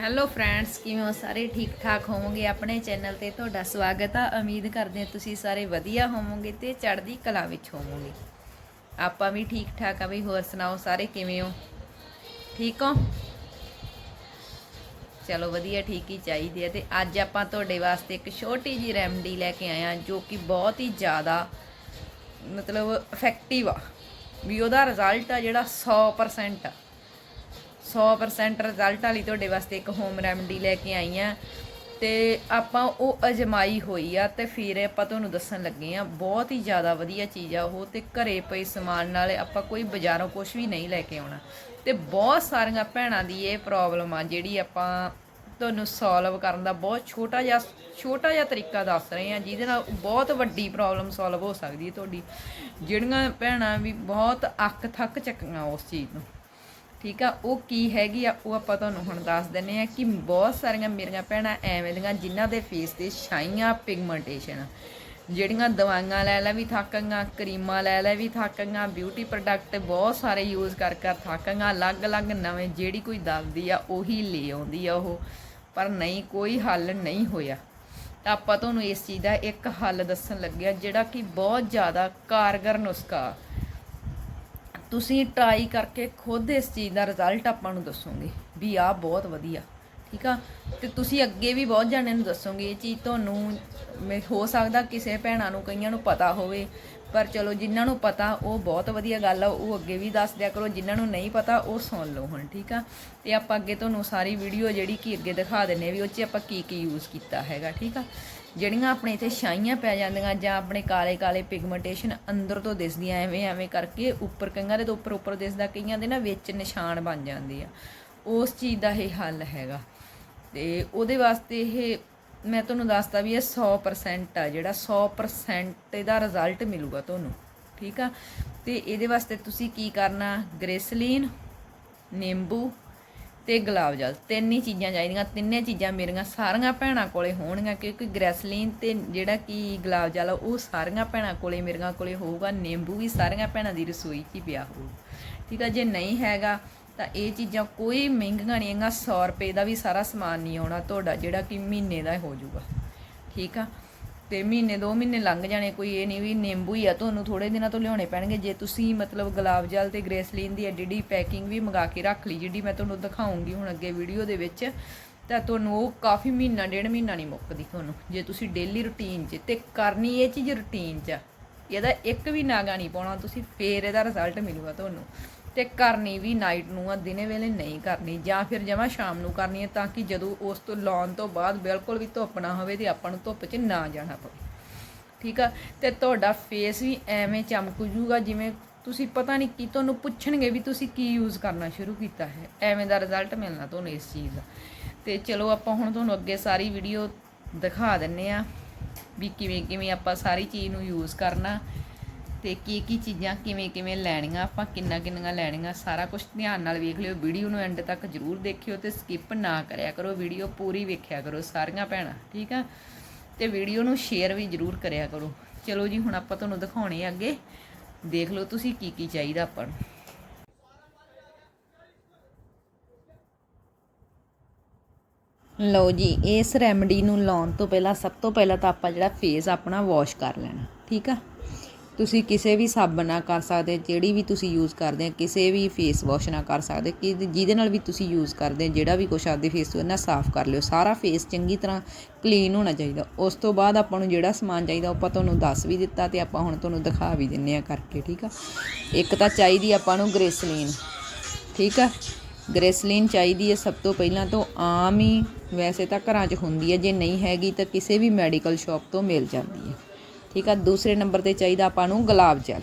Hello friends ਕਿਵੇਂ ਹੋ? ਸਾਰੇ ਠੀਕ ਠਾਕ ਹੋਵੋਗੇ? ਆਪਣੇ ਚੈਨਲ ਤੇ ਤੁਹਾਡਾ ਸਵਾਗਤ ਆ। ਉਮੀਦ ਕਰਦੇ ਹਾਂ ਤੁਸੀਂ ਸਾਰੇ ਵਧੀਆ ਹੋਵੋਗੇ ਤੇ ਚੜ੍ਹਦੀ ਕਲਾ ਵਿੱਚ ਹੋਵੋਗੇ। ਆਪਾਂ ਵੀ ਠੀਕ ਠਾਕ ਆ। ਵੀ ਹੋਰ ਸੁਣਾਓ ਸਾਰੇ ਕਿਵੇਂ ਹੋ? ਠੀਕ ਹੋ? ਚਲੋ ਵਧੀਆ, ਠੀਕ ਹੀ ਚਾਹੀਦੀ ਹੈ ਤੇ ਅੱਜ ਆਪਾਂ ਤੁਹਾਡੇ ਵਾਸਤੇ ਇੱਕ ਛੋਟੀ ਜੀ ਰੈਮਡੀ ਲੈ ਕੇ ਆਏ ਆ, ਜੋ ਕਿ ਬਹੁਤ ਹੀ ਜ਼ਿਆਦਾ ਮਤਲਬ ਇਫੈਕਟਿਵ ਆ। ਵੀ ਉਹਦਾ ਰਿਜ਼ਲਟ ਆ ਜਿਹੜਾ 100% ਆ। 100% ਰਿਜ਼ਲਟ ਵਾਲੀ ਤੁਹਾਡੇ ਵਾਸਤੇ ਇੱਕ ਹੋਮ ਰੈਮਡੀ ਲੈ ਕੇ ਆਈ ਆ। ਤੇ ਆਪਾਂ ਉਹ ਅਜਮਾਈ ਹੋਈ ਆ ਤੇ ਫਿਰ ਆਪਾਂ ਤੁਹਾਨੂੰ ਦੱਸਣ ਲੱਗੇ ਆ, ਬਹੁਤ ਹੀ ਜ਼ਿਆਦਾ ਵਧੀਆ ਚੀਜ਼ ਆ ਉਹ ਤੇ ਘਰੇ ਪਈ ਸਮਾਨ ਨਾਲ ਆਪਾਂ ਕੋਈ ਬਾਜ਼ਾਰੋਂ ਕੁਝ ਵੀ ਨਹੀਂ ਲੈ ਕੇ ਆਉਣਾ। ਤੇ ਬਹੁਤ ਸਾਰੀਆਂ ਭੈਣਾਂ ਦੀ ਇਹ ਪ੍ਰੋਬਲਮ ਆ ਜਿਹੜੀ ਆਪਾਂ ਤੁਹਾਨੂੰ ਸੋਲਵ ਕਰਨ ਦਾ ਬਹੁਤ ਛੋਟਾ ਜਿਹਾ ਛੋਟਾ ਜਿਹਾ ਤਰੀਕਾ ਦੱਸ ਰਹੇ ਹਾਂ ਜਿਹਦੇ ਨਾਲ ਬਹੁਤ ਵੱਡੀ ਪ੍ਰੋਬਲਮ ਸੋਲਵ ਹੋ ਸਕਦੀ ਹੈ ਤੁਹਾਡੀ। ਜਿਹੜੀਆਂ ਭੈਣਾਂ ਵੀ ਬਹੁਤ ਅੱਖ ਥੱਕ ਚੱਕੀਆਂ ਉਸ ਚੀਜ਼ ਨੂੰ। ਠੀਕ ਆ? ਉਹ ਕੀ ਹੈਗੀ ਆ? ਉਹ ਆਪਾਂ ਤੁਹਾਨੂੰ ਹੁਣ ਦੱਸ ਦਿੰਨੇ ਆ ਕਿ ਬਹੁਤ ਸਾਰੀਆਂ ਮੇਰੀਆਂ ਭੈਣਾਂ ਐਵੇਂ ਦੀਆਂ ਜਿਨ੍ਹਾਂ ਦੇ ਫੇਸ ਤੇ ਛਾਈਆਂ ਪਿਗਮੈਂਟੇਸ਼ਨ ਜਿਹੜੀਆਂ ਦਵਾਈਆਂ ਲੈ ਲੈ ਵੀ ਥੱਕਾਂਗਾ ਕਰੀਮਾਂ ਲੈ ਲੈ ਵੀ ਥੱਕ ਬਿਊਟੀ ਪ੍ਰੋਡਕਟ ਬਹੁਤ ਸਾਰੇ ਯੂਜ਼ ਕਰ ਕਰ ਥੱਕ ਗਈਆਂ ਅਲੱਗ-ਅਲੱਗ ਨਵੇਂ ਜਿਹੜੀ ਕੋਈ ਦੱਸਦੀ ਆ, ਉਹੀ ਲੈ ਆਉਂਦੀ ਆ ਉਹ। ਪਰ ਨਹੀਂ, ਕੋਈ ਹੱਲ ਨਹੀਂ ਹੋਇਆ। ਤਾਂ ਆਪਾਂ ਤੁਹਾਨੂੰ ਇਸ ਚੀਜ਼ ਦਾ ਇੱਕ ਹੱਲ ਦੱਸਣ ਲੱਗਿਆ ਜਿਹੜਾ ਕਿ ਬਹੁਤ ਜ਼ਿਆਦਾ ਕਾਰਗਰ ਨੁਸਖਾ ਤੁਸੀਂ ਟਰਾਈ ਕਰਕੇ ਖੁਦ ਇਸ ਚੀਜ਼ ਦਾ ਰਿਜ਼ਲਟ ਆਪਾਂ ਨੂੰ ਦੱਸੋਗੇ ਵੀ ਆਹ ਬਹੁਤ ਵਧੀਆ, ਠੀਕ ਆ? ਤੇ ਤੁਸੀਂ ਅੱਗੇ ਵੀ ਬਹੁਤ ਜਾਣਿਆਂ ਨੂੰ ਦੱਸੋਗੇ, ਇਹ ਚੀਜ਼ ਤੁਹਾਨੂੰ ਹੋ ਸਕਦਾ ਕਿਸੇ ਭੈਣਾਂ ਨੂੰ, ਕਈਆਂ ਨੂੰ ਪਤਾ ਹੋਵੇ, ਪਰ ਚਲੋ ਜਿਨ੍ਹਾਂ ਨੂੰ ਪਤਾ ਉਹ ਬਹੁਤ ਵਧੀਆ ਗੱਲ ਆ, ਉਹ ਅੱਗੇ ਵੀ ਦੱਸ ਦਿਆ ਕਰੋ, ਜਿਨ੍ਹਾਂ ਨੂੰ ਨਹੀਂ ਪਤਾ ਉਹ ਸੁਣ ਲਓ ਹੁਣ, ਠੀਕ ਆ? ਤੇ ਆਪਾਂ ਅੱਗੇ ਤੁਹਾਨੂੰ ਸਾਰੀ ਵੀਡੀਓ ਜਿਹੜੀ ਕਿ ਅੱਗੇ ਦਿਖਾ ਦਿੰਨੇ ਵੀ ਉਹ 'ਚ ਆਪਾਂ ਕੀ ਕੀ ਯੂਜ਼ ਕੀਤਾ ਹੈਗਾ, ਠੀਕ ਆ? ਜਿਹੜੀਆਂ ਆਪਣੇ ਇੱਥੇ ਛਾਈਆਂ ਪੈ ਜਾਂਦੀਆਂ ਜਾਂ ਆਪਣੇ ਕਾਲੇ ਕਾਲੇ ਪਿਗਮੈਂਟੇਸ਼ਨ ਅੰਦਰ ਤੋਂ ਦਿਸਦੀਆਂ, ਐਵੇਂ ਐਵੇਂ ਕਰਕੇ ਉੱਪਰ ਕਈਆਂ ਦੇ ਤੋਂ ਉੱਪਰ ਉੱਪਰ ਦਿਸਦਾ, ਕਈਆਂ ਦੇ ਨਾ ਵਿੱਚ ਨਿਸ਼ਾਨ ਬਣ ਜਾਂਦੇ ਆ। ਉਸ ਚੀਜ਼ ਦਾ ਇਹ ਹੱਲ ਹੈਗਾ। ਤੇ ਉਹਦੇ ਵਾਸਤੇ ਇਹ, ਮੈਂ ਤੁਹਾਨੂੰ ਦੱਸਦਾ ਵੀ ਇਹ 100% ਆ, ਜਿਹੜਾ 100% ਇਹਦਾ ਰਿਜ਼ਲਟ ਮਿਲੂਗਾ ਤੁਹਾਨੂੰ, ਠੀਕ ਆ? ਤੇ ਇਹਦੇ ਵਾਸਤੇ ਤੁਸੀਂ ਕੀ ਕਰਨਾ? ਗ੍ਰੇਸਲੀਨ, ਨਿੰਬੂ ਤੇ ਗੁਲਾਬ ਜਲ ਤਿੰਨ ਹੀ ਚੀਜ਼ਾਂ ਚਾਹੀਦੀਆਂ ਤਿੰਨੇ ਚੀਜ਼ਾਂ ਮੇਰੀਆਂ ਸਾਰੀਆਂ ਭੈਣਾਂ ਕੋਲੇ ਹੋਣਗੀਆਂ ਕਿਉਂਕਿ ਗ੍ਰੈਸਲੀਨ ਤੇ ਜਿਹੜਾ ਕਿ ਗੁਲਾਬ ਜਲ ਆ, ਉਹ ਸਾਰੀਆਂ ਭੈਣਾਂ ਕੋਲੇ ਮੇਰੀਆਂ ਕੋਲੇ ਹੋਊਗਾ ਨਿੰਬੂ ਵੀ ਸਾਰੀਆਂ ਭੈਣਾਂ ਦੀ ਰਸੋਈ 'ਚ ਹੀ ਪਿਆ ਹੋਊ। ਠੀਕ ਆ ਜੇ ਨਹੀਂ ਹੈਗਾ ਤਾਂ ਇਹ ਚੀਜ਼ਾਂ ਕੋਈ ਮਹਿੰਗੀਆਂ ਨਹੀਂ ਹੈਗਾ 100 ਰੁਪਏ ਦਾ ਵੀ ਸਾਰਾ ਸਮਾਨ ਨਹੀਂ ਆਉਣਾ ਤੁਹਾਡਾ ਜਿਹੜਾ ਕਿ ਮਹੀਨੇ ਦਾ ਹੋ ਜਾਊਗਾ। ਠੀਕ ਆ ਤੇ ਮਹੀਨੇ, ਦੋ ਮਹੀਨੇ ਲੰਘ ਜਾਣੇ, ਕੋਈ ਇਹ ਨਹੀਂ ਵੀ ਨਿੰਬੂ ਹੀ ਆ, ਤੁਹਾਨੂੰ ਥੋੜੇ ਦਿਨਾਂ ਤੋਂ ਲਿਆਉਣੇ ਪੈਣਗੇ ਜੇ ਤੁਸੀਂ ਮਤਲਬ ਗੁਲਾਬ ਜਲ ਤੇ ਗ੍ਰੇਸਲੀਨ ਦੀ ਐਡੀ ਪੈਕਿੰਗ ਵੀ ਮੰਗਾ ਕੇ ਰੱਖ ਲਈ, ਜਿਹੜੀ ਮੈਂ ਤੁਹਾਨੂੰ ਦਿਖਾਉਂਗੀ ਹੁਣ ਅੱਗੇ ਵੀਡੀਓ ਦੇ ਵਿੱਚ, ਤਾਂ ਤੁਹਾਨੂੰ ਉਹ ਕਾਫੀ ਮਹੀਨਾ, ਡੇਢ ਮਹੀਨਾ ਨਹੀਂ ਮੁੱਕਦੀ ਤੁਹਾਨੂੰ ਜੇ ਤੁਸੀਂ ਡੇਲੀ ਰੁਟੀਨ 'ਚ, ਤੇ ਕਰਨੀ ਇਹ ਚੀਜ਼ ਰੁਟੀਨ 'ਚ ਆ। ਇਹਦਾ ਇੱਕ ਵੀ ਨਾਗਾ ਨਹੀਂ ਪਾਉਣਾ, ਤੁਸੀਂ ਫੇਰ ਇਹਦਾ ਰਿਜ਼ਲਟ ਮਿਲੂਗਾ ਤੁਹਾਨੂੰ ਤੇ ਕਰਨੀ ਵੀ ਨਾਈਟ ਨੂੰ ਆ, ਦਿਨੇ ਵੇਲੇ ਨਹੀਂ ਕਰਨੀ, ਜਾਂ ਫਿਰ ਜਮਾ ਸ਼ਾਮ ਨੂੰ ਕਰਨੀ ਹੈ ਤਾਂ ਕਿ ਜਦੋਂ ਉਸ ਤੋਂ ਲਾਉਣ ਤੋਂ ਬਾਅਦ ਬਿਲਕੁਲ ਵੀ ਧੁੱਪ ਨਾ ਹੋਵੇ ਤੇ ਆਪਾਂ ਨੂੰ ਧੁੱਪ 'ਚ ਨਾ ਜਾਣਾ ਪਵੇ। ਠੀਕ ਆ? ਤੇ ਤੁਹਾਡਾ ਫੇਸ ਵੀ ਐਵੇਂ ਚਮਕ ਜੂਗਾ ਜਿਵੇਂ ਤੁਸੀਂ ਪਤਾ ਨਹੀਂ ਕੀ ਤੁਹਾਨੂੰ ਪੁੱਛਣਗੇ ਵੀ ਤੁਸੀਂ ਕੀ ਯੂਜ਼ ਕਰਨਾ ਸ਼ੁਰੂ ਕੀਤਾ ਹੈ। ਐਵੇਂ ਦਾ ਰਿਜ਼ਲਟ ਮਿਲਣਾ ਤੁਹਾਨੂੰ ਇਸ ਚੀਜ਼ ਦਾ। ਤੇ ਚਲੋ ਆਪਾਂ ਹੁਣ ਤੁਹਾਨੂੰ ਅੱਗੇ ਸਾਰੀ ਵੀਡੀਓ ਦਿਖਾ ਦਿੰਨੇ ਆ ਵੀ ਕਿਵੇਂ ਕਿਵੇਂ ਆਪਾਂ ਸਾਰੀ ਚੀਜ਼ ਨੂੰ ਯੂਜ਼ ਕਰਨਾ। ਤੇ ਕੀ ਕੀ ਚੀਜ਼ਾਂ ਕਿਵੇਂ ਕਿਵੇਂ ਲੈਣੀਆਂ, ਆਪਾਂ ਕਿੰਨਾ ਕਿੰਨੀਆਂ ਲੈਣੀਆਂ, ਸਾਰਾ ਕੁਝ ਧਿਆਨ ਨਾਲ ਵੇਖ ਲਿਓ। ਵੀਡੀਓ ਨੂੰ ਐਂਡ ਤੱਕ ਜਰੂਰ ਦੇਖਿਓ ਤੇ ਸਕਿਪ ਨਾ ਕਰਿਆ ਕਰੋ। ਵੀਡੀਓ ਪੂਰੀ ਵੇਖਿਆ ਕਰੋ ਸਾਰੀਆਂ ਭੈਣਾਂ, ਠੀਕ ਆ? ਤੇ ਵੀਡੀਓ ਨੂੰ ਸ਼ੇਅਰ ਵੀ ਜਰੂਰ ਕਰਿਆ ਕਰੋ। ਚਲੋ ਜੀ, ਹੁਣ ਆਪਾਂ ਤੁਹਾਨੂੰ ਦਿਖਾਉਣੇ ਆ ਅੱਗੇ। ਦੇਖ ਲਓ ਤੁਸੀਂ ਕੀ ਕੀ ਚਾਹੀਦਾ ਆਪਾਂ ਨੂੰ। ਲਓ ਜੀ, ਇਸ ਰੈਮਡੀ ਨੂੰ ਲਾਉਣ ਤੋਂ ਪਹਿਲਾਂ, ਸਭ ਤੋਂ ਪਹਿਲਾਂ ਤਾਂ ਆਪਾਂ ਜਿਹੜਾ ਫੇਸ ਆਪਣਾ ਵਾਸ਼ ਕਰ ਲੈਣਾ, ਠੀਕ ਆ? ਤੁਸੀਂ ਕਿਸੇ ਵੀ ਸਾਬਣ ਨਾਲ ਕਰ ਸਕਦੇ ਜਿਹੜੀ ਵੀ ਤੁਸੀਂ ਯੂਜ਼ ਕਰਦੇ ਆ ਕਿਸੇ ਵੀ ਫੇਸ ਵਾਸ਼ ਨਾਲ ਕਰ ਸਕਦੇ ਕਿ ਜਿਹਦੇ ਨਾਲ ਵੀ ਤੁਸੀਂ ਯੂਜ਼ ਕਰਦੇ ਜਿਹੜਾ ਵੀ ਕੁਛ ਆਪਦੇ ਫੇਸ ਤੋਂ ਇਹਨਾਂ ਸਾਫ਼ ਕਰ ਲਿਓ। ਸਾਰਾ ਫੇਸ ਚੰਗੀ ਤਰ੍ਹਾਂ ਕਲੀਨ ਹੋਣਾ ਚਾਹੀਦਾ। ਉਸ ਤੋਂ ਬਾਅਦ ਆਪਾਂ ਨੂੰ ਜਿਹੜਾ ਸਮਾਨ ਚਾਹੀਦਾ, ਉਹ ਆਪਾਂ ਤੁਹਾਨੂੰ ਦੱਸ ਵੀ ਦਿੱਤਾ ਤੇ ਆਪਾਂ ਹੁਣ ਤੁਹਾਨੂੰ ਦਿਖਾ ਵੀ ਦਿੰਨੇ ਆ ਕਰਕੇ, ਠੀਕ ਆ? ਇੱਕ ਤਾਂ ਚਾਹੀਦੀ ਆਪਾਂ ਨੂੰ ਗ੍ਰੇਸਲੀਨ, ਠੀਕ ਆ? ਗ੍ਰੇਸਲੀਨ ਚਾਹੀਦੀ ਹੈ ਸਭ ਤੋਂ ਪਹਿਲਾਂ ਤੋਂ ਆਮ ਹੀ ਵੈਸੇ ਤਾਂ ਘਰਾਂ 'ਚ ਹੁੰਦੀ ਹੈ, ਜੇ ਨਹੀਂ ਹੈਗੀ ਤਾਂ ਕਿਸੇ ਵੀ ਮੈਡੀਕਲ ਸ਼ਾਪ ਤੋਂ ਮਿਲ ਜਾਂਦੀ ਹੈ। ਠੀਕ ਆ? ਦੂਸਰੇ ਨੰਬਰ ਤੇ ਚਾਹੀਦਾ ਆਪਾਂ ਨੂੰ ਗੁਲਾਬ ਜਲ।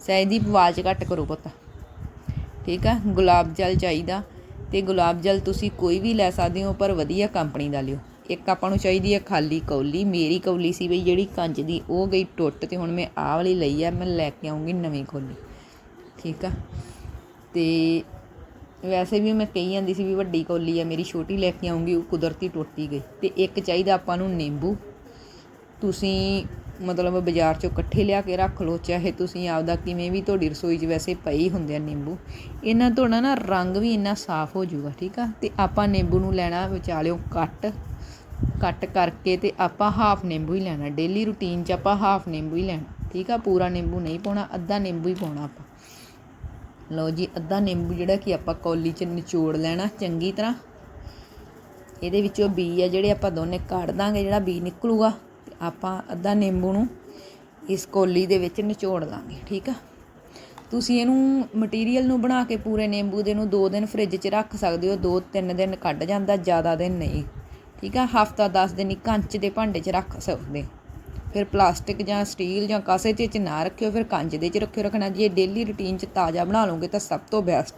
ਸਹਿਜ ਦੀ ਆਵਾਜ਼ ਘੱਟ ਕਰੋ ਪੁੱਤ। ਠੀਕ ਆ? ਗੁਲਾਬ ਜਲ ਚਾਹੀਦਾ ਤੇ ਗੁਲਾਬ ਜਲ ਤੁਸੀਂ ਕੋਈ ਵੀ ਲੈ ਸਕਦੇ ਹੋ, ਪਰ ਵਧੀਆ ਕੰਪਨੀ ਦਾ ਲਿਓ। ਇੱਕ ਆਪਾਂ ਨੂੰ ਚਾਹੀਦੀ ਹੈ ਖਾਲੀ ਕੌਲੀ। ਮੇਰੀ ਕੌਲੀ ਸੀ ਬਈ ਜਿਹੜੀ ਕੰਜ ਦੀ, ਉਹ ਗਈ ਟੁੱਟ ਤੇ ਹੁਣ ਮੈਂ ਆਹ ਵਾਲੀ ਲਈ ਆ, ਮੈਂ ਲੈ ਕੇ ਆਉਂਗੀ ਨਵੀਂ ਕੌਲੀ। ਠੀਕ ਆ? ਤੇ ਵੈਸੇ ਵੀ ਮੈਂ ਕਹੀ ਜਾਂਦੀ ਸੀ ਵੀ ਵੱਡੀ ਕੌਲੀ ਆ, ਮੇਰੀ ਛੋਟੀ ਲੈ ਕੇ ਆਉਂਗੀ ਉਹ ਕੁਦਰਤੀ ਟੁੱਟੀ ਗਈ। ਤੇ ਇੱਕ ਚਾਹੀਦਾ ਆਪਾਂ ਨੂੰ ਨਿੰਬੂ। ਤੁਸੀਂ ਮਤਲਬ ਬਾਜ਼ਾਰ ਚੋਂ ਇਕੱਠੇ ਲਿਆ ਕੇ ਰੱਖ ਲਓ, ਚਾਹੇ ਤੁਸੀਂ ਆਪਦਾ ਕਿਵੇਂ ਵੀ ਤੁਹਾਡੀ ਰਸੋਈ 'ਚ ਵੈਸੇ ਪਏ ਹੁੰਦੇ ਆ ਨਿੰਬੂ, ਇਹਨਾਂ ਤੁਹਾਡਾ ਨਾ ਰੰਗ ਵੀ ਇੰਨਾ ਸਾਫ਼ ਹੋ ਜਾਊਗਾ, ਠੀਕ ਆ? ਤੇ ਆਪਾਂ ਨਿੰਬੂ ਨੂੰ ਲੈਣਾ ਵਿਚਾਲਿਓ ਕੱਟ ਕੱਟ ਕਰਕੇ ਤੇ ਆਪਾਂ ਹਾਫ ਨਿੰਬੂ ਹੀ ਲੈਣਾ ਡੇਲੀ ਰੂਟੀਨ 'ਚ ਆਪਾਂ ਹਾਫ ਨਿੰਬੂ ਹੀ ਲੈਣਾ, ਠੀਕ ਆ? ਪੂਰਾ ਨਿੰਬੂ ਨਹੀਂ ਪਾਉਣਾ, ਅੱਧਾ ਨਿੰਬੂ ਹੀ ਪਾਉਣਾ ਆਪਾਂ। ਲਓ ਜੀ, ਅੱਧਾ ਨਿੰਬੂ ਜਿਹੜਾ ਕਿ ਆਪਾਂ ਕੌਲੀ 'ਚ ਨਿਚੋੜ ਲੈਣਾ ਚੰਗੀ ਤਰ੍ਹਾਂ। ਇਹਦੇ ਵਿੱਚੋਂ ਬੀ ਆ ਜਿਹੜੇ ਆਪਾਂ ਦੋਨੇ ਕੱਢ ਦਾਂਗੇ, ਜਿਹੜਾ ਬੀ ਨਿਕਲੂਗਾ। ਆਪਾਂ ਅੱਧਾ ਨਿੰਬੂ ਨੂੰ ਇਸ ਕੋਲੀ ਦੇ ਵਿੱਚ ਨਿਚੋੜ ਲਾਂਗੇ ਠੀਕ ਆ? ਤੁਸੀਂ ਇਹਨੂੰ ਮਟੀਰੀਅਲ ਨੂੰ ਬਣਾ ਕੇ ਪੂਰੇ ਨਿੰਬੂ ਦੇ ਨੂੰ 2 ਦਿਨ ਫ੍ਰਿਜ 'ਚ ਰੱਖ ਸਕਦੇ ਹੋ 2-3 ਦਿਨ ਕੱਢ ਜਾਂਦਾ, ਜ਼ਿਆਦਾ ਦਿਨ ਨਹੀਂ, ਠੀਕ ਆ? ਹਫਤਾ 10 ਦਿਨ ਹੀ ਕੰਚ ਦੇ ਭਾਂਡੇ 'ਚ ਰੱਖ ਸਕਦੇ ਫਿਰ ਪਲਾਸਟਿਕ ਜਾਂ ਸਟੀਲ ਜਾਂ ਕਾਸੇ 'ਚ ਨਾ ਰੱਖਿਓ, ਫਿਰ ਕੰਚ ਦੇ 'ਚ ਰੱਖਿਓ ਰੱਖਣਾ, ਜੇ ਡੇਲੀ ਰੁਟੀਨ 'ਚ ਤਾਜ਼ਾ ਬਣਾ ਲਓਗੇ ਤਾਂ ਸਭ ਤੋਂ ਬੈਸਟ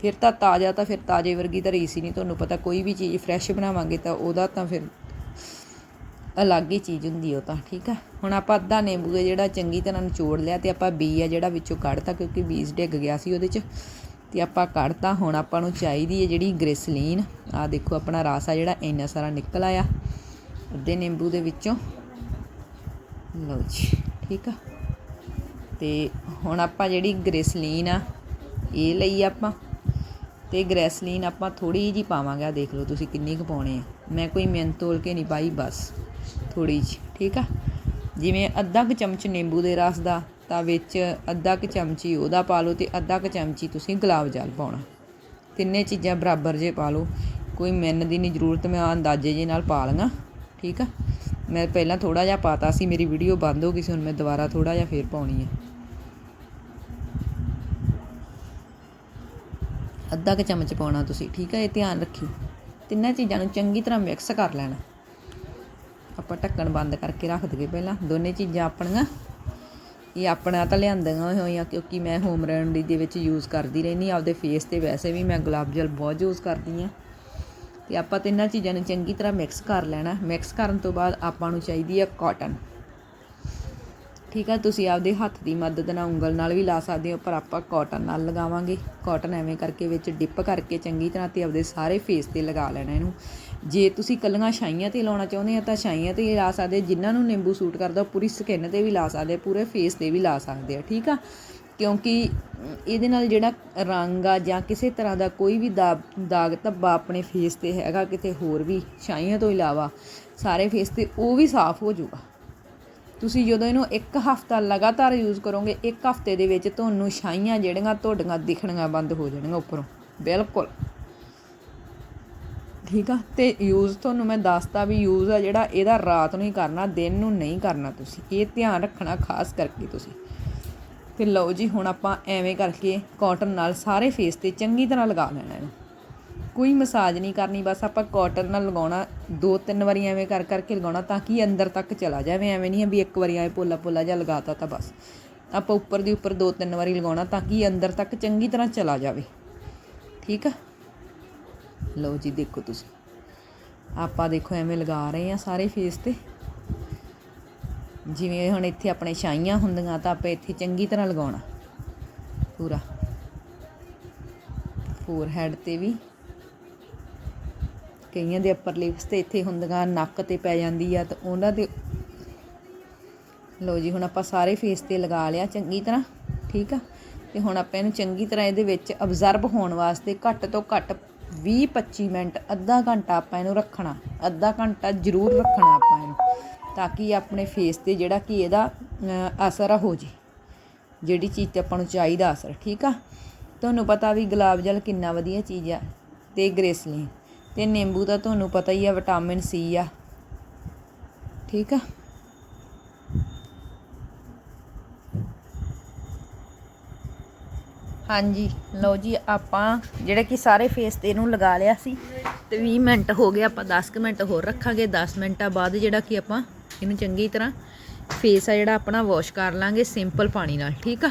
ਫਿਰ ਤਾਂ ਤਾਜ਼ਾ ਤਾਂ ਫਿਰ ਤਾਜ਼ੇ ਵਰਗੀ ਤਾਂ ਰੀਸ ਹੀ ਨਹੀਂ, ਤੁਹਾਨੂੰ ਪਤਾ ਕੋਈ ਵੀ ਚੀਜ਼ ਫਰੈਸ਼ ਬਣਾਵਾਂਗੇ ਤਾਂ ਉਹਦਾ ਤਾਂ ਫਿਰ ਅਲੱਗ ਹੀ ਚੀਜ਼ ਹੁੰਦੀ ਉਹ ਤਾਂ, ਠੀਕ ਆ? ਹੁਣ ਆਪਾਂ ਅੱਧਾ ਨਿੰਬੂ ਜਿਹੜਾ ਚੰਗੀ ਤਰ੍ਹਾਂ ਨਿਚੋੜ ਲਿਆ ਤੇ ਆਪਾਂ ਬੀ ਆ ਜਿਹੜਾ ਵਿੱਚੋਂ ਕੱਢਤਾ ਕਿਉਂਕਿ ਬੀਜ ਡਿੱਗ ਗਿਆ ਸੀ ਉਹਦੇ 'ਚ, ਤੇ ਆਪਾਂ ਕੱਢਤਾ। ਹੁਣ ਆਪਾਂ ਨੂੰ ਚਾਹੀਦੀ ਹੈ ਜਿਹੜੀ ਗ੍ਰਿਸਲੀਨ। ਆ ਦੇਖੋ ਆਪਣਾ ਰਸ ਆ ਜਿਹੜਾ ਇੰਨਾ ਸਾਰਾ ਨਿਕਲ ਆਇਆ ਅੱਧੇ ਨਿੰਬੂ ਦੇ ਵਿੱਚੋਂ। ਲਓ ਜੀ, ਠੀਕ ਆ? ਤੇ ਹੁਣ ਆਪਾਂ ਜਿਹੜੀ ਗ੍ਰਿਸਲੀਨ ਆ, ਇਹ ਲਈ ਆਪਾਂ। ਤੇ ਗ੍ਰੈਸਲੀਨ ਆਪਾਂ ਥੋੜੀ ਜੀ ਪਾਵਾਂਗੇ ਆ ਦੇਖ ਲਓ ਤੁਸੀਂ ਕਿੰਨੀ ਕੁ ਪਾਉਣੇ ਆ। ਮੈਂ ਕੋਈ ਮਿਹਨਤ ਤੋਲ ਕੇ ਨਹੀਂ ਪਾਈ, ਬਸ। ਥੋੜੀ ਜੀ ਠੀਕ ਆ? ਜਿਵੇਂ ਅੱਧਾ ਕੁ ਚਮਚ ਨਿੰਬੂ ਦੇ ਰਸ ਦਾ, ਤਾਂ ਵਿੱਚ ਅੱਧਾ ਕੁ ਚਮਚੀ ਉਹਦਾ ਪਾ ਲਓ ਤੇ ਅੱਧਾ ਕੁ ਚਮਚੀ ਤੁਸੀਂ ਗੁਲਾਬ ਜਲ ਪਾਉਣਾ। ਤਿੰਨੇ ਚੀਜ਼ਾਂ ਬਰਾਬਰ ਜੇ ਪਾ ਲਓ, ਕੋਈ ਮਿੰਨ ਦੀ ਨਹੀਂ ਜ਼ਰੂਰਤ, ਮੈਂ ਅੰਦਾਜ਼ੇ ਜੇ ਨਾਲ ਪਾ ਲਵਾਂ, ਠੀਕ ਆ? ਮੈਂ ਪਹਿਲਾਂ ਥੋੜਾ ਜਿਹਾ ਪਾਤਾ ਸੀ, ਮੇਰੀ ਵੀਡੀਓ ਬੰਦ ਹੋ ਗਈ ਸੀ, ਹੁਣ ਮੈਂ ਦੁਬਾਰਾ ਥੋੜਾ ਜਿਹਾ ਫੇਰ ਪਾਉਣੀ ਹੈ ਅੱਧਾ ਕੁ ਚਮਚ ਪਾਉਣਾ ਤੁਸੀਂ, ਠੀਕ ਹੈ ਇਹ ਧਿਆਨ ਰੱਖਿਓ। ਤਿੰਨਾਂ ਚੀਜ਼ਾਂ ਨੂੰ ਚੰਗੀ ਤਰ੍ਹਾਂ ਮਿਕਸ ਕਰ ਲੈਣਾ। ਆਪਾਂ ਢੱਕਣ ਬੰਦ ਕਰਕੇ ਰੱਖ ਦਈਏ ਪਹਿਲਾਂ। ਦੋਨੇ ਚੀਜ਼ਾਂ ਆਪਣੀਆਂ। ਇਹ ਆਪਣਾ ਤਾਂ ਲਿਆਂਦੀਆਂ ਹੋਈਆਂ ਕਿਉਂਕਿ ਮੈਂ ਹੋਮ ਰੈਮਡੀ ਦੇ ਵਿੱਚ ਯੂਜ਼ ਕਰਦੀ ਰਹਿੰਦੀ ਆਪਦੇ ਫੇਸ ਤੇ ਵੈਸੇ ਵੀ ਮੈਂ ਗੁਲਾਬ ਜਲ ਬਹੁਤ ਯੂਜ਼ ਕਰਦੀ ਆ ਤੇ ਆਪਾਂ ਤਿੰਨਾਂ ਚੀਜ਼ਾਂ ਨੂੰ ਚੰਗੀ ਤਰ੍ਹਾਂ ਮਿਕਸ ਕਰ ਲੈਣਾ। ਮਿਕਸ ਕਰਨ ਤੋਂ ਬਾਅਦ ਆਪਾਂ ਨੂੰ ਚਾਹੀਦੀ ਆ ਕਾਟਨ ਠੀਕ ਆ, ਤੁਸੀਂ ਆਪਦੇ ਹੱਥ ਦੀ ਮਦਦ ਨਾਲ ਉਂਗਲ ਨਾਲ ਵੀ ਲਾ ਸਕਦੇ ਹੋ, ਪਰ ਆਪਾਂ ਕਾਟਨ ਨਾਲ ਲਗਾਵਾਂਗੇ। ਕਾਟਨ ਐਵੇਂ ਕਰਕੇ ਵਿੱਚ ਡਿਪ ਕਰਕੇ ਚੰਗੀ ਤਰ੍ਹਾਂ ਤੇ ਆਪਦੇ ਸਾਰੇ ਫੇਸ ਤੇ ਲਗਾ ਲੈਣਾ ਇਹਨੂੰ। ਜੇ ਤੁਸੀਂ ਕੱਲੀਆਂ ਛਾਈਆਂ ਤੇ ਲਾਉਣਾ ਚਾਹੁੰਦੇ ਆ ਤਾਂ ਛਾਈਆਂ ਤੇ ਲਾ ਸਕਦੇ ਜਿਨ੍ਹਾਂ ਨੂੰ ਨਿੰਬੂ ਸੂਟ ਕਰਦਾ, ਉਹ ਪੂਰੀ ਸਕਿਨ ਤੇ ਵੀ ਲਾ ਸਕਦੇ ਪੂਰੇ ਫੇਸ ਤੇ ਵੀ ਲਾ ਸਕਦੇ ਆ, ਠੀਕ ਆ? ਕਿਉਂਕਿ ਇਹਦੇ ਨਾਲ ਜਿਹੜਾ ਰੰਗ ਆ ਜਾਂ ਕਿਸੇ ਤਰ੍ਹਾਂ ਦਾ ਕੋਈ ਵੀ ਦਾਗ ਦਾਗ ਧੱਬਾ ਆਪਣੇ ਫੇਸ ਤੇ ਹੈਗਾ, ਕਿਤੇ ਹੋਰ ਵੀ, ਛਾਈਆਂ ਤੋਂ ਇਲਾਵਾ ਸਾਰੇ ਫੇਸ ਤੇ ਉਹ ਵੀ ਸਾਫ਼ ਹੋ ਜਾਊਗਾ। ਤੁਸੀਂ ਜਦੋਂ ਇਹਨੂੰ ਇੱਕ ਹਫ਼ਤਾ ਲਗਾਤਾਰ ਯੂਜ਼ ਕਰੋਗੇ, ਇੱਕ ਹਫ਼ਤੇ ਦੇ ਵਿੱਚ ਤੁਹਾਨੂੰ ਛਾਈਆਂ ਜਿਹੜੀਆਂ, ਤੁਹਾਡੀਆਂ ਦਿਖਣੀਆਂ ਬੰਦ ਹੋ ਜਾਣਗੀਆਂ ਉੱਪਰੋਂ, ਬਿਲਕੁਲ। ਠੀਕ ਆ? ਤੇ ਯੂਜ਼ ਤੁਹਾਨੂੰ ਮੈਂ ਦੱਸਤਾ ਵੀ ਯੂਜ਼ ਆ ਜਿਹੜਾ ਇਹਦਾ ਰਾਤ ਨੂੰ ਹੀ ਕਰਨਾ, ਦਿਨ ਨੂੰ ਨਹੀਂ ਕਰਨਾ ਤੁਸੀਂ। ਇਹ ਧਿਆਨ ਰੱਖਣਾ ਖਾਸ ਕਰਕੇ ਤੁਸੀਂ। ਤੇ ਲਓ ਜੀ, ਹੁਣ ਆਪਾਂ ਐਵੇਂ ਕਰਕੇ ਕਾਟਨ ਨਾਲ ਸਾਰੇ ਫੇਸ ਤੇ ਚੰਗੀ ਤਰ੍ਹਾਂ ਲਗਾ ਲੈਣਾ ਇਹਨੂੰ। ਕੋਈ ਮਸਾਜ ਨਹੀਂ ਕਰਨੀ, ਬਸ ਆਪਾਂ ਕਾਟਨ ਨਾਲ ਲਗਾਉਣਾ, ਦੋ ਤਿੰਨ ਵਾਰੀ ਐਵੇਂ ਕਰ ਕਰਕੇ ਲਗਾਉਣਾ ਤਾਂ ਕਿ ਅੰਦਰ ਤੱਕ ਚਲਾ ਜਾਵੇ। ਐਵੇਂ ਨਹੀਂ ਹੈ ਵੀ ਇੱਕ ਵਾਰੀ ਐ ਪੋਲਾ ਪੋਲਾ ਜਿਹਾ ਲਗਾਤਾ ਤਾਂ ਬਸ। ਆਪਾਂ ਉੱਪਰ ਦੀ ਉੱਪਰ ਦੋ ਤਿੰਨ ਵਾਰੀ ਲਗਾਉਣਾ ਤਾਂ ਕਿ ਅੰਦਰ ਤੱਕ ਚੰਗੀ ਤਰ੍ਹਾਂ ਚਲਾ ਜਾਵੇ। ਠੀਕ ਆ? ਲਓ ਜੀ, ਦੇਖੋ ਤੁਸੀਂ। ਆਪਾਂ ਦੇਖੋ ਐਵੇਂ ਲਗਾ ਰਹੇ ਆ ਸਾਰੇ ਫੇਸ ਤੇ। ਜਿਵੇਂ ਹੁਣ ਇੱਥੇ ਆਪਣੇ ਛਾਈਆਂ ਹੁੰਦੀਆਂ ਤਾਂ ਆਪਾਂ ਇੱਥੇ ਚੰਗੀ ਤਰ੍ਹਾਂ ਲਗਾਉਣਾ। ਪੂਰਾ। ਫੋਰ ਹੈਡ ਤੇ ਵੀ। ਕਈਆਂ ਦੇ ਅੱਪਰ ਲਿਪਸ ਤੇ ਇੱਥੇ ਹੁੰਦੀਆਂ, ਨੱਕ ਤੇ ਪੈ ਜਾਂਦੀ ਆ ਤਾਂ ਉਹਨਾਂ ਦੇ ਲਓ ਜੀ, ਹੁਣ ਆਪਾਂ ਸਾਰੇ ਫੇਸ ਤੇ ਲਗਾ ਲਿਆ ਚੰਗੀ ਤਰ੍ਹਾਂ, ਠੀਕ ਆ? ਤੇ ਹੁਣ ਆਪਾਂ ਇਹਨੂੰ ਚੰਗੀ ਤਰ੍ਹਾਂ ਇਹਦੇ ਵਿੱਚ ਅਬਜ਼ਰਬ ਹੋਣ ਵਾਸਤੇ ਘੱਟ ਤੋਂ ਘੱਟ 20-25 ਮਿੰਟ, ਅੱਧਾ ਘੰਟਾ ਆਪਾਂ ਇਹਨੂੰ ਰੱਖਣਾ। ਅੱਧਾ ਘੰਟਾ ਜ਼ਰੂਰ ਰੱਖਣਾ ਆਪਾਂ ਇਹਨੂੰ, ਤਾਂ ਕਿ ਆਪਣੇ ਫੇਸ ਤੇ ਜਿਹੜਾ ਕਿ ਇਹਦਾ ਅਸਰ ਆ, ਹੋ ਜੇ। ਜਿਹੜੀ ਚੀਜ਼ ਤੇ ਆਪਾਂ ਨੂੰ ਚਾਹੀਦਾ ਅਸਰ, ਠੀਕ ਆ? ਤੁਹਾਨੂੰ ਪਤਾ ਵੀ ਗੁਲਾਬ ਜਲ ਕਿੰਨਾ ਵਧੀਆ ਚੀਜ਼ ਆ ਤੇ ਗ੍ਰੇਸਲੀਨ ਤੇ ਨਿੰਬੂ ਦਾ ਤੁਹਾਨੂੰ ਪਤਾ ਹੀ ਆ, ਵਿਟਾਮਿਨ ਸੀ ਆ। ਠੀਕ ਆ? ਹਾਂਜੀ, ਲਓ ਜੀ, ਆਪਾਂ ਜਿਹੜਾ ਕਿ ਸਾਰੇ ਫੇਸ ਤੇ ਇਹਨੂੰ ਲਗਾ ਲਿਆ ਸੀ। ਤੇ 20 ਮਿੰਟ ਹੋ ਗਏ, ਆਪਾਂ 10 ਕੁ ਮਿੰਟ ਹੋਰ ਰੱਖਾਂਗੇ। 10 ਮਿੰਟਾਂ ਬਾਅਦ ਜਿਹੜਾ ਕਿ ਆਪਾਂ ਇਹਨੂੰ ਚੰਗੀ ਤਰ੍ਹਾਂ ਫੇਸ ਆ ਜਿਹੜਾ ਆਪਣਾ ਵਾਸ਼ ਕਰ ਲਾਂਗੇ ਸਿੰਪਲ ਪਾਣੀ ਨਾਲ, ਠੀਕ ਆ?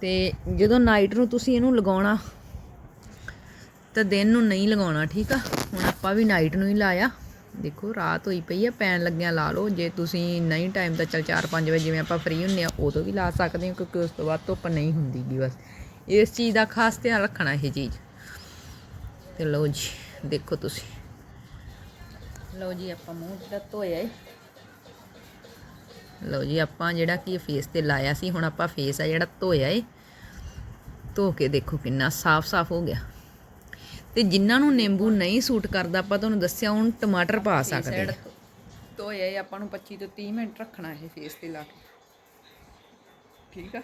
ਤੇ ਜਦੋਂ ਨਾਈਟ ਨੂੰ ਤੁਸੀਂ ਇਹਨੂੰ ਲਗਾਉਣਾ, ਤਾਂ ਦਿਨ ਨੂੰ ਨਹੀਂ ਲਗਾਉਣਾ, ਠੀਕ ਆ? ਹੁਣ ਆਪਾਂ ਵੀ ਨਾਈਟ ਨੂੰ ਹੀ ਲਾਇਆ। ਦੇਖੋ, ਰਾਤ ਹੋਈ ਪਈ ਹੈ ਪੈਣ ਲੱਗਿਆ ਲਾ ਲਓ। ਜੇ ਤੁਸੀਂ ਨਹੀਂ ਟਾਈਮ ਤਾਂ ਚਲ 4-5 ਵਜੇ ਜਿਵੇਂ ਆਪਾਂ ਫ੍ਰੀ ਹੁੰਨੇ ਆ, ਉਦੋਂ ਵੀ ਲਾ ਸਕਦੇ ਹੋ, ਕਿਉਂਕਿ ਉਸ ਤੋਂ ਬਾਅਦ ਧੁੱਪ ਨਹੀਂ ਹੁੰਦੀ ਗੀ ਬਸ। ਇਸ ਚੀਜ਼ ਦਾ ਖਾਸ ਧਿਆਨ ਰੱਖਣਾ ਇਹ ਚੀਜ਼। ਤੇ ਲਓ ਜੀ, ਦੇਖੋ ਤੁਸੀਂ। ਲਓ ਜੀ, ਆਪਾਂ ਮੂੰਹ ਜਿਹੜਾ ਧੋਇਆ ਏ। ਲਓ ਜੀ, ਆਪਾਂ ਜਿਹੜਾ ਕੀ ਫੇਸ ਤੇ ਲਾਇਆ ਸੀ, ਹੁਣ ਆਪਾਂ ਫੇਸ ਆ ਜਿਹੜਾ ਧੋਇਆ ਏ। ਧੋ ਕੇ ਦੇਖੋ ਕਿੰਨਾ ਸਾਫ਼-ਸਾਫ਼ ਹੋ ਗਿਆ। ਤੇ ਜਿਨ੍ਹਾਂ ਨੂੰ ਨਿੰਬੂ ਨਹੀਂ ਸੂਟ ਕਰਦਾ ਆਪਾਂ ਤੁਹਾਨੂੰ ਦੱਸਿਆ ਹੁਣ ਟਮਾਟਰ ਪਾ ਸਕਦੇ ਆ। ਧੋਇਆ ਏ ਆਪਾਂ ਨੂੰ 25 ਤੋਂ 30 ਮਿੰਟ ਰੱਖਣਾ ਇਹ ਫੇਸ ਤੇ ਲਾ ਕੇ। ਠੀਕ ਆ?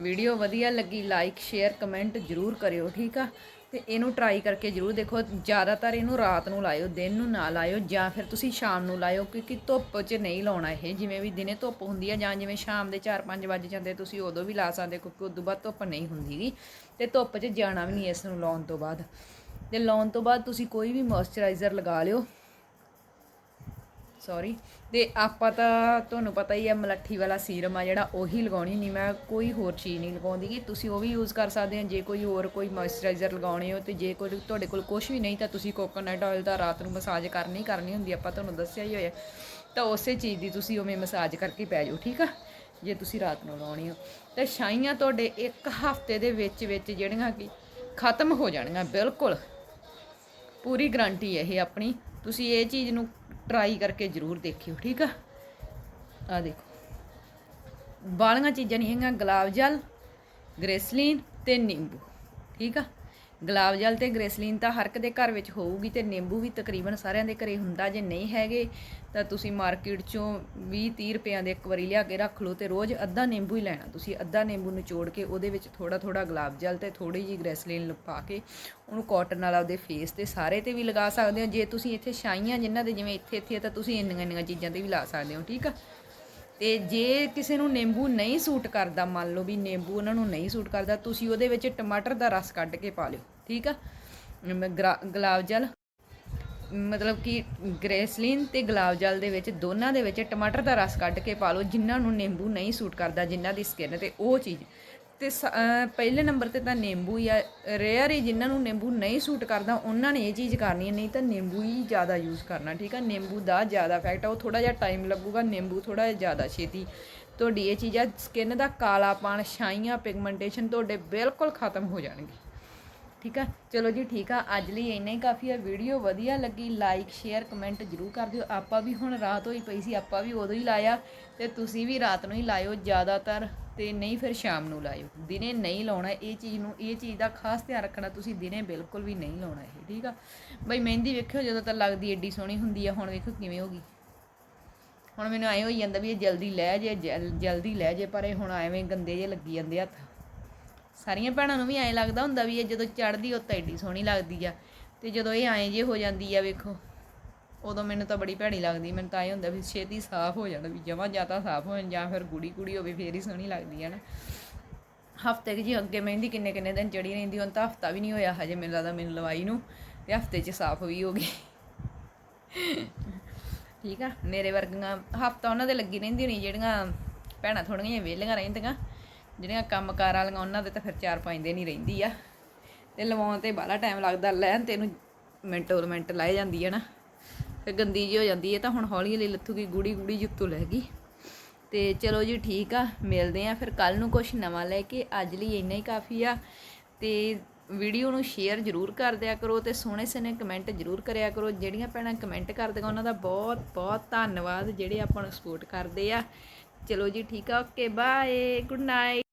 ਵੀਡੀਓ ਵਧੀਆ ਲੱਗੀ ਲਾਈਕ ਸ਼ੇਅਰ ਕਮੈਂਟ ਜਰੂਰ ਕਰਿਓ ਠੀਕ ਆ? ਤੇ ਇਹਨੂੰ ਟਰਾਈ ਕਰਕੇ ਜਰੂਰ ਦੇਖੋ, ਜ਼ਿਆਦਾਤਰ ਇਹਨੂੰ ਰਾਤ ਨੂੰ ਲਾਇਓ, ਦਿਨ ਨੂੰ ਨਾ ਲਾਇਓ ਜਾਂ ਫਿਰ ਤੁਸੀਂ ਸ਼ਾਮ ਨੂੰ ਲਾਇਓ, ਕਿਉਂਕਿ ਧੁੱਪ 'ਚ ਨਹੀਂ ਲਾਉਣਾ ਇਹ। ਜਿਵੇਂ ਵੀ ਦਿਨੇ ਧੁੱਪ ਹੁੰਦੀ ਆ ਜਾਂ ਜਿਵੇਂ ਸ਼ਾਮ ਦੇ 4-5 ਵਜੇ ਜਾਂਦੇ, ਤੁਸੀਂ ਉਦੋਂ ਵੀ ਲਾ ਸਕਦੇ ਕਿਉਂਕਿ ਉਦੋਂ ਬਾਅਦ ਧੁੱਪ ਨਹੀਂ ਹੁੰਦੀਗੀ ਤੇ ਧੁੱਪ 'ਚ ਜਾਣਾ ਵੀ ਨਹੀਂ ਇਸ ਨੂੰ ਲਾਉਣ ਤੋਂ ਬਾਅਦ। ਤੇ ਲਾਉਣ ਤੋਂ ਬਾਅਦ ਤੁਸੀਂ ਕੋਈ ਵੀ ਮੋਇਸਚਰਾਈਜ਼ਰ ਲਗਾ ਲਿਓ। ਸੌਰੀ ਤੇ ਆਪਾਂ ਤਾਂ ਤੁਹਾਨੂੰ ਪਤਾ ਹੀ ਆ, ਮਲੱਠੀ ਵਾਲਾ ਸੀਰਮ ਆ ਜਿਹੜਾ, ਉਹੀ ਲਗਾਉਣੀ, ਨਹੀਂ ਮੈਂ ਕੋਈ ਹੋਰ ਚੀਜ਼ ਨਹੀਂ ਲਗਾਉਂਦੀ ਕਿ ਤੁਸੀਂ ਉਹ ਵੀ ਯੂਜ਼ ਕਰ ਸਕਦੇ ਹੋ ਜੇ ਕੋਈ ਹੋਰ ਕੋਈ ਮੋਇਸਚਰਾਈਜ਼ਰ ਲਗਾਉਣੇ ਹੋ ਤੇ ਜੇ ਕੋਈ ਤੁਹਾਡੇ ਕੋਲ ਕੁਝ ਵੀ ਨਹੀਂ ਤਾਂ ਤੁਸੀਂ ਕੋਕੋਨਟ ਆਇਲ ਦਾ ਰਾਤ ਨੂੰ ਮਸਾਜ ਕਰਨੀ ਕਰਨੀ ਹੁੰਦੀ ਆਪਾਂ ਤੁਹਾਨੂੰ ਦੱਸਿਆ ਹੀ ਹੋਇਆ। ਤਾਂ ਉਸੇ ਚੀਜ਼ ਦੀ ਤੁਸੀਂ ਉਵੇਂ ਮਸਾਜ ਕਰਕੇ ਪੈ ਜਾਓ, ਠੀਕ ਆ? ਜੇ ਤੁਸੀਂ ਰਾਤ ਨੂੰ ਲਾਉਣੀ ਹੋ। ਤੇ ਛਾਈਆਂ ਤੁਹਾਡੇ ਇੱਕ ਹਫ਼ਤੇ ਦੇ ਵਿੱਚ ਵਿੱਚ ਜਿਹੜੀਆਂ ਕਿ ਖਤਮ ਹੋ ਜਾਣਗੀਆਂ ਬਿਲਕੁਲ। ਪੂਰੀ ਗਾਰੰਟੀ ਹੈ ਇਹ ਆਪਣੀ। ਤੁਸੀਂ ਇਹ ਚੀਜ਼ ਨੂੰ ਟਰਾਈ ਕਰਕੇ ਜ਼ਰੂਰ ਦੇਖਿਓ, ਠੀਕ ਆ? ਆ ਦੇਖੋ। ਬਾਲੀਆਂ ਚੀਜ਼ਾਂ ਨਹੀਂ ਹੈਗੀਆਂ, ਗੁਲਾਬ ਜਲ, ਗ੍ਰੇਸਲੀਨ ਤੇ ਨਿੰਬੂ, ਠੀਕ ਆ? ਗੁਲਾਬ ਜਲ ਤੇ ਗ੍ਰੇਸਲੀਨ ਤਾਂ ਹਰ ਇੱਕ ਦੇ ਘਰ ਵਿੱਚ ਹੋਊਗੀ ਤੇ ਨਿੰਬੂ ਵੀ ਤਕਰੀਬਨ ਸਾਰਿਆਂ ਦੇ ਘਰੇ ਹੁੰਦਾ, ਜੇ ਨਹੀਂ ਹੈਗੇ ਤਾਂ ਤੁਸੀਂ ਮਾਰਕੀਟ ਚੋਂ 20 30 ਰੁਪਿਆਂ ਦੇ ਇੱਕ ਵਾਰੀ ਲਿਆ ਕੇ ਰੱਖ ਲਓ ਤੇ ਰੋਜ਼ ਅੱਧਾ ਨਿੰਬੂ ਹੀ ਲੈਣਾ। ਤੁਸੀਂ ਅੱਧਾ ਨਿੰਬੂ ਨਿਚੋੜ ਕੇ ਉਹਦੇ ਵਿੱਚ ਥੋੜਾ ਥੋੜਾ ਗੁਲਾਬ ਜਲ ਤੇ ਥੋੜੀ ਜਿਹੀ ਗ੍ਰੈਸਲੀਨ ਪਾ ਕੇ ਉਹਨੂੰ ਕਾਟਨ ਨਾਲ ਆਪਦੇ ਫੇਸ ਤੇ ਸਾਰੇ ਤੇ ਵੀ ਲਗਾ ਸਕਦੇ ਹੋ। ਜੇ ਤੁਸੀਂ ਇੱਥੇ ਛਾਈਆਂ ਜਿਨ੍ਹਾਂ ਦੇ ਜਿਵੇਂ ਇੱਥੇ ਇੱਥੇ ਆ ਤਾਂ ਤੁਸੀਂ ਇੰਨੀਆਂ ਇੰਨੀਆਂ ਚੀਜ਼ਾਂ ਤੇ ਵੀ ਲਾ ਸਕਦੇ ਹੋ, ਠੀਕ ਆ? ਤੇ ਜੇ ਕਿਸੇ ਨੂੰ ਨਿੰਬੂ ਨਹੀਂ ਸੂਟ ਕਰਦਾ, ਮੰਨ ਲਓ ਵੀ ਨਿੰਬੂ ਉਹਨਾਂ ਨੂੰ ਨਹੀਂ ਸੂਟ ਕਰਦਾ, ਤੁਸੀਂ ਉਹਦੇ ਵਿੱਚ ਟਮਾਟਰ ਦਾ ਰਸ ਕੱਢ ਕੇ ਪਾ ਲਿਓ, ਠੀਕ ਆ? ਗਰਾ- ਗੁਲਾਬ ਜਲ, ਮਤਲਬ ਕਿ ਗ੍ਰੇਸਲੀਨ ਤੇ ਗੁਲਾਬ ਜਲ ਦੇ ਵਿੱਚ, ਦੋਨਾਂ ਦੇ ਵਿੱਚ ਟਮਾਟਰ ਦਾ ਰਸ ਕੱਢ ਕੇ ਪਾ ਲਓ, ਜਿਨ੍ਹਾਂ ਨੂੰ ਨਿੰਬੂ ਨਹੀਂ ਸੂਟ ਕਰਦਾ, ਜਿਨ੍ਹਾਂ ਦੀ ਸਕਿਨ ਤੇ ਉਹ ਚੀਜ਼ ਤੇ ਸ- ਪਹਿਲੇ ਨੰਬਰ ਤੇ ਤਾਂ ਨਿੰਬੂ ਹੀ ਆ। ਰੇਅਰ ਹੀ ਜਿਨ੍ਹਾਂ ਨੂੰ ਨਿੰਬੂ ਨਹੀਂ ਸੂਟ ਕਰਦਾ, ਉਹਨਾਂ ਨੇ ਇਹ ਚੀਜ਼ ਕਰਨੀ ਹੈ, ਨਹੀਂ ਤਾਂ ਨਿੰਬੂ ਹੀ ਜ਼ਿਆਦਾ ਯੂਜ਼ ਕਰਨਾ, ਠੀਕ ਆ? ਨਿੰਬੂ ਦਾ ਜ਼ਿਆਦਾ ਇਫੈਕਟ ਆ, ਉਹ ਥੋੜਾ ਜਿਹਾ ਟਾਈਮ ਲੱਗੂਗਾ, ਨਿੰਬੂ ਥੋੜਾ ਜਿਹਾ ਜ਼ਿਆਦਾ ਛੇਤੀ। ਤੁਹਾਡੀ ਇਹ ਚੀਜ਼ ਆ ਸਕਿਨ ਦਾ ਕਾਲਾਪਣ, ਛਾਈਆਂ ਪਿਗਮੈਂਟੇਸ਼ਨ ਤੁਹਾਡੇ ਬਿਲਕੁਲ ਖਤਮ ਹੋ ਜਾਣਗੇ। ਠੀਕ ਆ? ਚਲੋ ਜੀ ਠੀਕ ਆ। ਅੱਜ ਲਈ ਇੰਨਾ ਹੀ ਕਾਫੀ ਆ। ਵੀਡੀਓ ਵਧੀਆ ਲੱਗੀ ਲਾਈਕ ਸ਼ੇਅਰ ਕਮੈਂਟ ਜਰੂਰ ਕਰ ਦਿਓ। ਆਪਾਂ ਵੀ ਹੁਣ ਰਾਤ ਹੋਈ ਪਈ ਸੀ, ਆਪਾਂ ਵੀ ਉਦੋਂ ਹੀ ਲਾਇਆ। ਤੇ ਤੁਸੀਂ ਵੀ ਰਾਤ ਨੂੰ ਹੀ ਲਾਇਓ ਜ਼ਿਆਦਾਤਰ ਤੇ ਨਹੀਂ ਫਿਰ ਸ਼ਾਮ ਨੂੰ ਲਾਇਓ। ਦਿਨੇ ਨਹੀਂ ਲਾਉਣਾ ਇਹ ਚੀਜ਼ ਨੂੰ, ਇਹ ਚੀਜ਼ ਦਾ ਖਾਸ ਧਿਆਨ ਰੱਖਣਾ ਤੁਸੀਂ ਦਿਨੇ ਬਿਲਕੁਲ ਵੀ ਨਹੀਂ ਲਾਉਣਾ ਇਹ, ਠੀਕ ਆ? ਬਈ ਮਹਿੰਦੀ ਵੇਖਿਓ, ਜਦੋਂ ਤਾਂ ਲੱਗਦੀ ਏਡੀ ਸੋਹਣੀ ਹੁੰਦੀ ਆ। ਹੁਣ ਵੇਖੋ ਕਿਵੇਂ ਹੋ ਗਈ। ਹੁਣ ਮੈਨੂੰ ਐਂ ਹੋਈ ਜਾਂਦਾ ਵੀ ਇਹ ਜਲਦੀ ਲੈ ਜੇ, ਜਲ- ਜਲਦੀ ਲੈ ਜੇ, ਪਰ ਇਹ ਹੁਣ ਐਵੇਂ ਗੰਦੇ ਜੇ ਲੱਗੀ ਜਾਂਦੇ ਹੱਥ। ਸਾਰੀਆਂ ਭੈਣਾਂ ਨੂੰ ਵੀ ਐਂ ਲੱਗਦਾ ਹੁੰਦਾ ਵੀ ਇਹ ਜਦੋਂ ਚੜਦੀ ਉਹ ਤਾਂ ਐਡੀ ਸੋਹਣੀ ਲੱਗਦੀ ਆ। ਤੇ ਜਦੋਂ ਇਹ ਐਂ ਜੇ ਹੋ ਜਾਂਦੀ ਆ, ਵੇਖੋ, ਉਦੋਂ ਮੈਨੂੰ ਤਾਂ ਬੜੀ ਭੈੜੀ ਲੱਗਦੀ, ਮੈਨੂੰ ਤਾਂ ਐਂ ਹੁੰਦਾ ਵੀ ਛੇਤੀ ਸਾਫ਼ ਹੋ ਜਾਣ, ਵੀ ਜਮਾਂ ਜਾਂ ਤਾਂ ਸਾਫ਼ ਹੋ ਜਾਣ ਜਾਂ ਫਿਰ ਗੁੜੀ ਗੂੜੀ ਹੋਵੇ, ਫੇਰ ਹੀ ਸੋਹਣੀ ਲੱਗਦੀ ਹੈ ਨਾ। ਹਫ਼ਤੇ ਕਿ ਜੀ ਅੱਗੇ ਮਹਿੰਦੀ ਕਿੰਨੇ ਕਿੰਨੇ ਦਿਨ ਚੜੀ ਰਹਿੰਦੀ, ਹੁਣ ਤਾਂ ਹਫਤਾ ਵੀ ਨਹੀਂ ਹੋਇਆ, ਹਜੇ ਮੈਨੂੰ ਲੱਗਦਾ ਮੈਨੂੰ ਲਵਾਈ ਨੂੰ, ਤੇ ਹਫ਼ਤੇ 'ਚ ਸਾਫ਼ ਵੀ ਹੋ ਗਈ। ਠੀਕ ਆ, ਮੇਰੇ ਵਰਗੀਆਂ ਹਫਤਾ ਉਹਨਾਂ ਦੇ ਲੱਗੀ ਰਹਿੰਦੀ ਹੋਣੀ, ਜਿਹੜੀਆਂ ਭੈਣਾਂ ਥੋੜੀਆਂ ਜਿਹੀਆਂ ਵਿਹਲੀਆਂ ਰਹਿੰਦੀਆਂ ਜਿਹੜੀਆਂ ਕੰਮਕਾਰ ਵਾਲੀਆਂ ਉਹਨਾਂ ਦੇ ਤਾਂ ਫਿਰ 4-5 ਦਿਨ ਹੀ ਰਹਿੰਦੀ ਆ। ਤੇ ਲਵਾਉਣ ਤੇ ਬਾਹਲਾ ਟਾਈਮ ਲੱਗਦਾ, ਲੈਣ ਤੇ ਇਹਨੂੰ ਮਿੰਟੋ ਮਿੰਟ ਲਾਏ ਜਾਂਦੀ ਹੈ ਨਾ। ਫਿਰ ਗੰਦੀ ਜੀ ਹੋ ਜਾਂਦੀ ਹੈ ਤਾਂ ਹੁਣ ਹੌਲੀ ਹੌਲੀ ਲੱਥੂਗੀ ਗੂੜੀ ਗੂੜੀ ਜੁੱਤੋਂ ਲੈ ਗਈ। ਤੇ ਚਲੋ ਜੀ ਠੀਕ ਆ, ਮਿਲਦੇ ਆ ਫਿਰ ਕੱਲ ਨੂੰ ਕੁਝ ਨਵਾਂ ਲੈ ਕੇ, ਅੱਜ ਲਈ ਇੰਨਾ ਹੀ ਕਾਫੀ ਆ। ਤੇ ਵੀਡੀਓ ਨੂੰ ਸ਼ੇਅਰ ਜ਼ਰੂਰ ਕਰ ਦਿਆ ਕਰੋ ਤੇ ਸੋਹਣੇ ਸੋਹਣੇ ਕਮੈਂਟ ਜ਼ਰੂਰ ਕਰਿਆ ਕਰੋ। ਜਿਹੜੀਆਂ ਭੈਣਾਂ ਕਮੈਂਟ ਕਰਦੀਆਂ, ਉਹਨਾਂ ਦਾ ਬਹੁਤ ਬਹੁਤ ਧੰਨਵਾਦ ਜਿਹੜੇ ਆਪਾਂ ਨੂੰ ਸਪੋਰਟ ਕਰਦੇ ਆ। ਚਲੋ ਜੀ ਠੀਕ ਆ ਓਕੇ ਬਾਏ ਗੁੱਡ ਨਾਈਟ